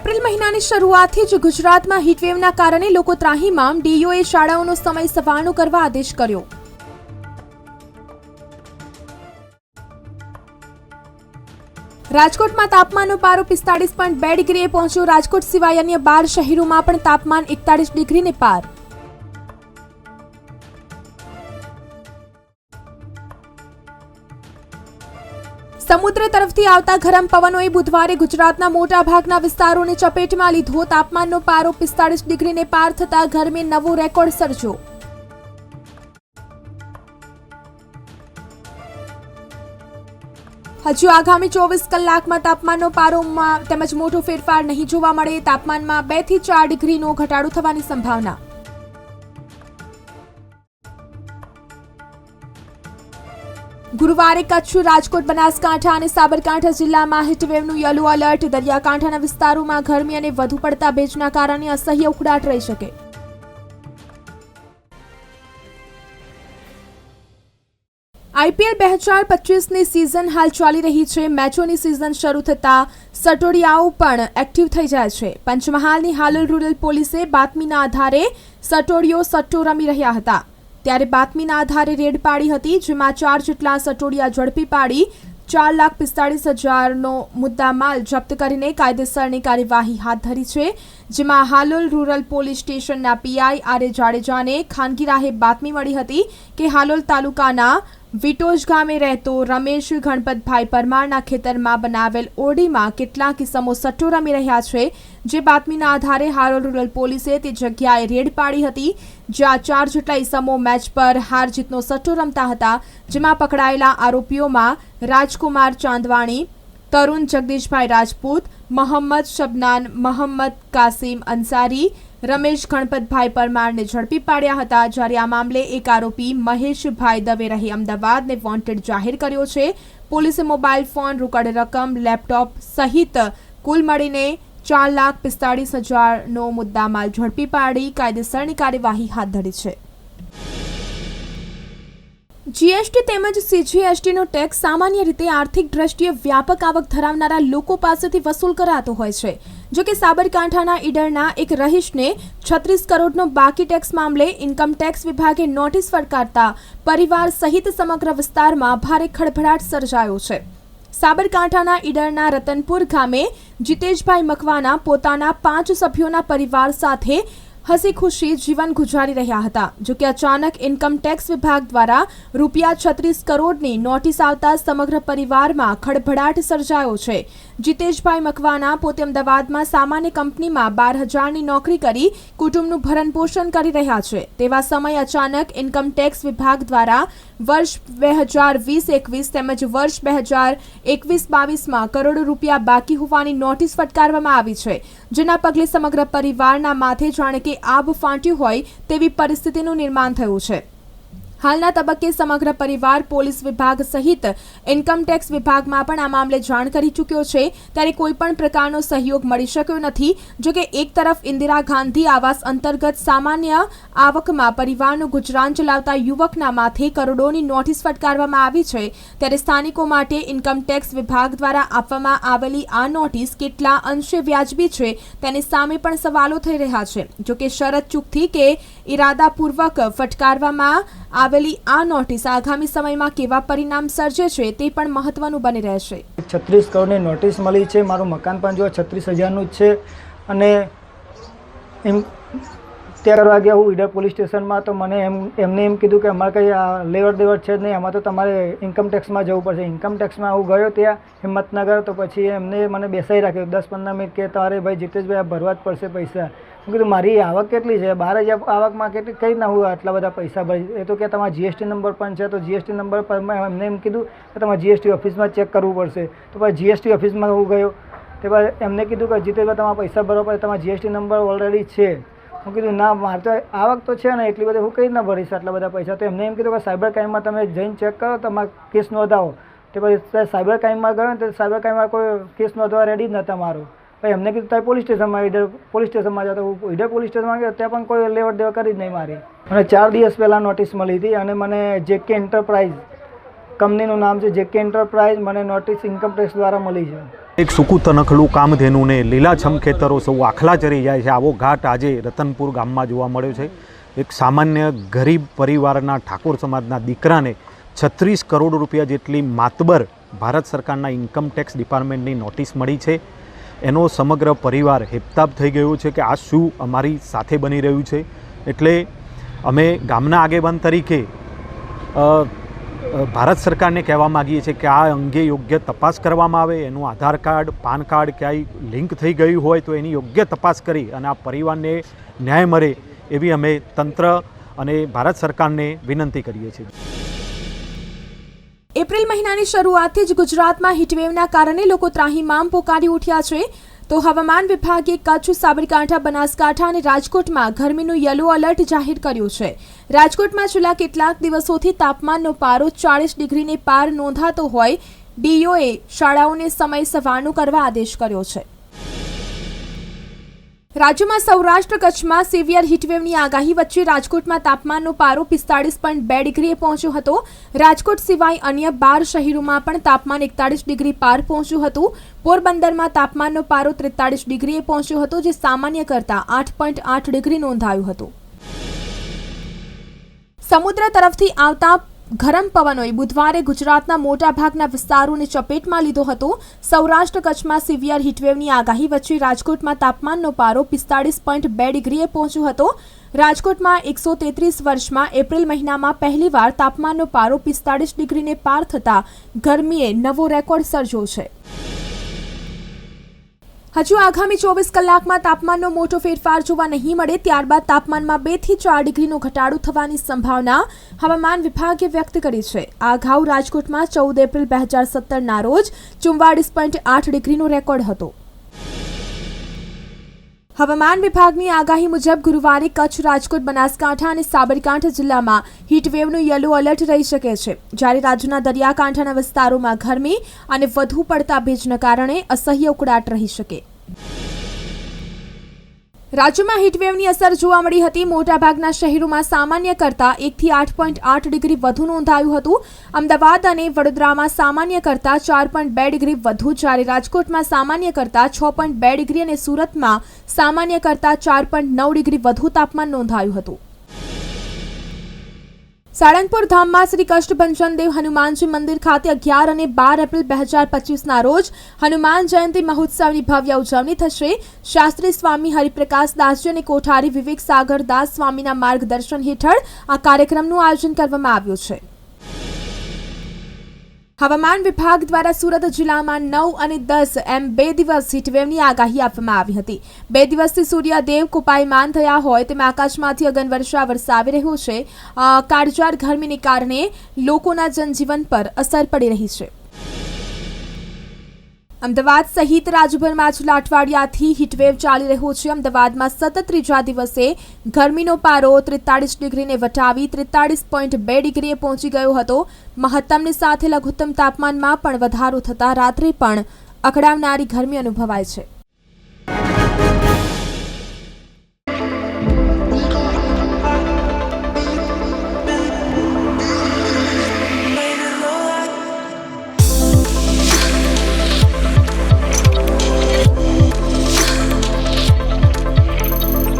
April મહિનાની શરૂઆતથી જ ગુજરાતમાં હીટવેવના કારણે લોકો ત્રાહીમામ ડીઓએ શાળાઓનો સમય સવારનો કરવા આદેશ કર્યો. રાજકોટમાં તાપમાનનો પારો પિસ્તાળીસ પોઈન્ટ બે ડિગ્રીએ પહોંચ્યો. રાજકોટ સિવાય અન્ય બાર શહેરોમાં પણ તાપમાન એકતાળીસ ડિગ્રીને પાર. સમુદ્ર તરફથી આવતા ગરમ પવનોએ બુધવારે ગુજરાતના મોટા ભાગના વિસ્તારોને ચપેટમાં લીધો. તાપમાનનો પારો પિસ્તાળીસ ડિગ્રીને પાર થતા ગરમી નવો રેકોર્ડ સર્જ્યો. હજુ આગામી ચોવીસ કલાકમાં તાપમાનનો પારોમાં તેમજ મોટો ફેરફાર નહીં જોવા મળે. તાપમાનમાં બેથી ચાર ડિગ્રીનો ઘટાડો થવાની સંભાવના. ગુરુવારે કચ્છ રાજકોટ, બનાસકાંઠા અને સાબરકાંઠા જિલ્લામાં હીટવેવનું યલો એલર્ટ દરિયાકાંઠાના વિસ્તારોમાં ગરમી અને વધુ પડતા ભેજના કારણે અસહ્ય ઉકળાટ રહી શકે. આઈપીએલ બે હજાર પચીસની સિઝન હાલ ચાલી રહી છે. મેચોની સિઝન શરૂ થતાં સટોડિયાઓ પણ એક્ટિવ થઈ જાય છે. પંચમહાલની હાલોલ રૂરલ પોલીસે બાતમીના આધારે સટોડિયો સટ્ટો રમી રહ્યા હતા. ત્યારે બાતમીના આધારે રેડ પાડી હતી, જેમાં ચાર જેટલા સટોડિયા ઝડપી પાડી, ચાર લાખ પિસ્તાળીસ હજારનો મુદ્દામાલ જપ્ત કરીને કાયદેસરની કાર્યવાહી હાથ ધરી છે, જેમાં હાલોલ રૂરલ પોલીસ સ્ટેશનના પીઆઈ આર એ જાડેજાને ખાનગી રાહે બાતમી મળી હતી કે હાલોલ તાલુકાના વિટોજ ગામે રહેતો રમેશ ગણપતભાઈ પરમારના ખેતરમાં બનાવેલ ઓરડીમાં કેટલાક કિસ્સમો સટ્ટો રમી રહ્યા છે. જે બાતમીના આધારે હારોલ રૂરલ પોલીસે તે જગ્યાએ રેડ પાડી હતી. જ્યાં ચાર જેટલા ઇસમો મેચ પર હાર જીતનો સટ્ટો રમતા હતા, જેમાં પકડાયેલા આરોપીઓમાં રાજકુમાર ચાંદવાણી, તરુણ જગદીશભાઈ રાજપૂત, મોહમ્મદ શબનાન, મોહમ્મદ કાસિમ અંસારી રમેશ ગણપતભાઈ પરમારને ઝડપી પાડ્યા હતા. જ્યારે આ મામલે એક આરોપી મહેશભાઈ દવે રહી અમદાવાદને વોન્ટેડ જાહેર કર્યો છે. પોલીસે મોબાઈલ ફોન, રોકડ રકમ, લેપટોપ સહિત કુલ મળીને ચાર લાખ પિસ્તાળીસ હજારનો મુદ્દામાલ ઝડપી પાડી કાયદેસરની કાર્યવાહી હાથ ધરી છે. જીએસટી તેમજ સીજીએસટીનો ટેક્સ સામાન્ય રીતે આર્થિક દ્રષ્ટિએ વ્યાપક આવક ધરાવનારા લોકો પાસેથી વસૂલ કરાતો હોય છે. જો કે સાબરકાંઠાના ઈડરના એક રહીશને છત્રીસ કરોડનો બાકી ટેક્સ મામલે ઇન્કમ ટેક્સ વિભાગે નોટિસ ફટકારતા પરિવાર સહિત સમગ્ર વિસ્તારમાં ભારે ખળભળાટ સર્જાયો છે. સાબરકાંઠાના ઈડરના રતનપુર ગામે જીતેશભાઈ મકવાના પોતાના પાંચ સભ્યોના પરિવાર સાથે હસી ખુશી જીવન ગુજારી રહ્યા હતા જોકે અચાનક ઇન્કમ ટેક્સ વિભાગ દ્વારા રૂપિયા છત્રીસ કરોડની નોટિસ આવતા સમગ્ર પરિવારમાં ખળભળાટ સર્જાયો છે. જીતેશભાઈ મકવાના પોતે અમદાવાદમાં સામાન્ય કંપનીમાં બાર હજારની નોકરી કરી કુટુંબનું ભરણ પોષણ કરી રહ્યા છે. તેવા સમય અચાનક ઇન્કમટેક્સ વિભાગ દ્વારા વર્ષ બે હજાર વીસ એકવીસ તેમજ વર્ષ બે હજાર એકવીસ બાવીસમાં કરોડો રૂપિયા બાકી હોવાની નોટિસ ફટકારવામાં આવી છે. જેના પગલે સમગ્ર પરિવારના માથે જાણે કે આબ ફાંટ્યું હોય તેવી પરિસ્થિતિનું નિર્માણ થયું છે. હાલના તબક્કે સમગ્ર પરિવાર પોલીસ વિભાગ સહિત ઇન્કમટેક્સ વિભાગમાં પણ આ મામલે જાણ કરી ચૂક્યો છે. ત્યારે કોઈપણ પ્રકારનો સહયોગ મળી શક્યો નથી જોકે એક તરફ ઇન્દિરા ગાંધી આવાસ અંતર્ગત સામાન્ય આવકમાં પરિવારનું ગુજરાન ચલાવતા યુવકના માથે કરોડોની નોટિસ ફટકારવામાં આવી છે. ત્યારે સ્થાનિકો માટે ઇન્કમટેક્સ વિભાગ દ્વારા આપવામાં આવેલી આ નોટિસ કેટલા અંશે વ્યાજબી છે તેની સામે પણ સવાલો થઈ રહ્યા છે. જોકે શરત ચૂકથી કે ઇરાદાપૂર્વક ફટકારવામાં આવેલી આ નોટિસ આગામી સમયમાં કેવા પરિણામ સર્જે છે તે પણ મહત્વનું બની રહેશે. છત્રીસ કરોડની નોટિસ મળી છે, મારું મકાન પણ જો છત્રીસ હજારનું જ છે અને એમ ત્યારે વાગ્યા હું ઈડર પોલીસ સ્ટેશનમાં તો મને એમ, એમને એમ કીધું કે અમારે કંઈ લેવડ દેવડ છે જ નહીં, આમાં તો તમારે ઇન્કમ ટેક્સમાં જવું પડશે. ઇન્કમ ટેક્સમાં હું ગયો ત્યાં હિંમતનગર, તો પછી એમને મને બેસાઈ રાખ્યો. દસ પંદર મિનિટ કે તારે ભાઈ જીતેશભાઈ આ ભરવા જ પડશે પૈસા. મેં કીધું, મારી આવક કેટલી છે? બાર હજાર આવકમાં કેટલી, કઈ રીતના હું આટલા બધા પૈસા ભરી એ તો કે, તમારા જીએસટી નંબર પણ છે. તો જીએસટી નંબર પર મેં એમને એમ કીધું કે, તમારે જીએસટી ઓફિસમાં ચેક કરવું પડશે. તો પછી જીએસટી ઓફિસમાં હું ગયો. તે બાદ એમને કીધું કે, જીતેશભાઈ, તમારા પૈસા ભરવા પડે તમારા જીએસટી નંબર ઓલરેડી છે. હું કીધું, ના, મારે તો આવક તો છે ને એટલી બધી હું કઈ રીતના ભરીશ આટલા બધા પૈસા? તો એમને એમ કીધું કે સાયબર ક્રાઇમમાં તમે જઈને ચેક કરો, તમારે કેસ નોંધાવો. તે પછી સાયબર ક્રાઇમમાં ગયો ને, તો સાયબર ક્રાઇમમાં કોઈ કેસ નોંધવા રેડી જ નહોતા મારું. પછી એમને કીધું તમે પોલીસ સ્ટેશનમાં ઈડર, પોલીસ સ્ટેશનમાં જાઓ. તો હું ઈડર પોલીસ સ્ટેશનમાં ગયો, ત્યાં પણ કોઈ લેવડ દેવડ કરી જ નહીં મારી. મને ચાર દિવસ પહેલાં નોટિસ મળી હતી અને મને જે કે એન્ટરપ્રાઇઝ કંપનીનું નામ છે જેકે એન્ટરપ્રાઇઝ મને નોટિસ ઇન્કમ ટેક્સ દ્વારા મળી છે. એક સૂકું તનખલું કામધેનુને લીલાછમ ખેતરો સૌ આખલા ચરી જાય છે. આવો ઘાટ આજે રતનપુર ગામમાં જોવા મળ્યો છે. એક સામાન્ય ગરીબ પરિવારના ઠાકોર સમાજના દીકરાને છત્રીસ કરોડ રૂપિયા જેટલી માતબર ભારત સરકારના ઇન્કમ ટેક્સ ડિપાર્ટમેન્ટની નોટિસ મળી છે. એનો સમગ્ર પરિવાર હેપતાબ થઈ ગયો છે કે આ શું અમારી સાથે બની રહ્યું છે. એટલે અમે ગામના આગેવાન તરીકે ભારત સરકારને કહેવા માગીએ છીએ કે આ અંગે યોગ્ય તપાસ કરવામાં આવે, એનું આધાર કાર્ડ, પાન કાર્ડ ક્યાંય લિંક થઈ ગયું હોય તો એની યોગ્ય તપાસ કરી અને આ પરિવારને ન્યાય મળે એવી અમે તંત્ર અને ભારત સરકારને વિનંતી કરીએ છીએ. એપ્રિલ મહિનાની શરૂઆતથી જ ગુજરાતમાં હીટવેવના કારણે લોકો ત્રાહીમામ પોકારી ઉઠ્યા છે. તો હવામાન વિભાગે કચ્છ, સાબરકાંઠા, બનાસકાંઠા અને રાજકોટમાં ગરમીનું યલો એલર્ટ જાહેર કર્યું છે. રાજકોટમાં છેલ્લા કેટલાક દિવસોથી તાપમાનનો પારો ચાળીસ ડિગ્રીને પાર નોંધાતો હોય, ડીઓએ શાળાઓને સમય સવારનું કરવા આદેશ કર્યો છે. રાજ્યમાં સૌરાષ્ટ્ર કચ્છમાં સિવિયર હીટવેવની આગાહી વચ્ચે રાજકોટમાં તાપમાનનો પારો પિસ્તાળીસ પોઈન્ટ બે ડિગ્રીએ પહોંચ્યો હતો. રાજકોટ સિવાય અન્ય બાર શહેરોમાં પણ તાપમાન એકતાળીસ ડિગ્રી પાર પહોંચ્યું હતું. પોરબંદરમાં તાપમાનનો પારો ત્રેતાળીસ ડિગ્રીએ પહોંચ્યો હતો, જે સામાન્ય કરતાં આઠ પોઈન્ટ આઠ ડિગ્રી નોંધાયું હતું. સમુદ્ર તરફથી આવતા ગરમ પવનોએ બુધવારે ગુજરાતના મોટાભાગના વિસ્તારોને ચપેટમાં લીધો હતો. સૌરાષ્ટ્ર કચ્છમાં સિવિયર હીટવેવની આગાહી વચ્ચે રાજકોટમાં તાપમાનનો પારો પિસ્તાળીસ પોઈન્ટ બે ડિગ્રીએ પહોંચ્યો હતો. રાજકોટમાં એકસો તેત્રીસ વર્ષમાં એપ્રિલ મહિનામાં પહેલીવાર તાપમાનનો પારો પિસ્તાળીસ ડિગ્રીને પાર થતાં ગરમીએ નવો રેકોર્ડ સર્જ્યો છે. હજુ આગામી ચોવીસ કલાકમાં તાપમાનનો મોટો ફેરફાર જોવા નહીં મળે, ત્યારબાદ તાપમાનમાં બેથી ચાર ડિગ્રીનો ઘટાડો થવાની સંભાવના હવામાન વિભાગે વ્યક્ત કરી છે. આ અગાઉ રાજકોટમાં ચૌદ એપ્રિલ બે હજાર સત્તરના રોજ ચુમ્વાળીસ પોઈન્ટ આઠ ડિગ્રીનો રેકોર્ડ હતો. હવામાન વિભાગની આગાહી મુજબ ગુરુવારે કચ્છ, રાજકોટ, બનાસકાંઠા અને સાબરકાંઠા જિલ્લામાં હીટવેવનું યલો એલર્ટ રહી શકે છે. જ્યારે રાજ્યના દરિયાકાંઠાના વિસ્તારોમાં ગરમી અને વધુ પડતા ભેજના કારણે અસહ્ય ઉકળાટ રહી શકે. રાજ્યમાં હીટવેવની અસર જોવા મળી હતી. મોટાભાગના શહેરોમાં સામાન્ય કરતાં એકથી આઠ પોઈન્ટ આઠ ડિગ્રી વધુ નોંધાયું હતું. અમદાવાદ અને વડોદરામાં સામાન્ય કરતાં ચાર પોઈન્ટ બે ડિગ્રી વધુ. જ્યારે રાજકોટમાં સામાન્ય કરતાં છ પોઈન્ટ બે ડિગ્રી અને સુરતમાં સામાન્ય કરતાં ચાર પોઈન્ટ નવ ડિગ્રી વધુ તાપમાન નોંધાયું હતું. સાળંગપુર ધામમાં શ્રી કષ્ટ દેવ હનુમાનજી મંદિર ખાતે અગિયાર અને બાર એપ્રિલ બે હજાર પચીસના રોજ હનુમાન જયંતિ મહોત્સવની ભવ્ય ઉજવણી થશે. શાસ્ત્રી સ્વામી હરિપ્રકાશ દાસજી અને કોઠારી વિવેક સાગર દાસ સ્વામીના માર્ગદર્શન હેઠળ આ કાર્યક્રમનું આયોજન કરવામાં આવ્યું છે. હવામાન વિભાગ દ્વારા સુરત જિલ્લામાં નવ અને દસ એમ બે દિવસ હીટવેવની આગાહી આપવામાં આવી હતી. બે દિવસથી સૂર્યદેવ કુપાયમાન થયા હોય તેમ આકાશમાંથી અગનવર્ષા વરસાવી રહ્યું છે. કાળજાળ ગરમીને કારણે લોકોના જનજીવન પર અસર પડી રહી છે. અમદાવાદ સહિત રાજ્યભરમાં છેલ્લા અઠવાડિયાથી હીટવેવ ચાલી રહ્યો છે. અમદાવાદમાં સતત ત્રીજા દિવસે ગરમીનો પારો ત્રેતાળીસ ડિગ્રીને વટાવી ત્રેતાળીસ પોઈન્ટ બે ડિગ્રીએ પહોંચી ગયો હતો. મહત્તમની સાથે લઘુત્તમ તાપમાનમાં પણ વધારો થતાં રાત્રે પણ અકળાવનારી ગરમી અનુભવાય છે.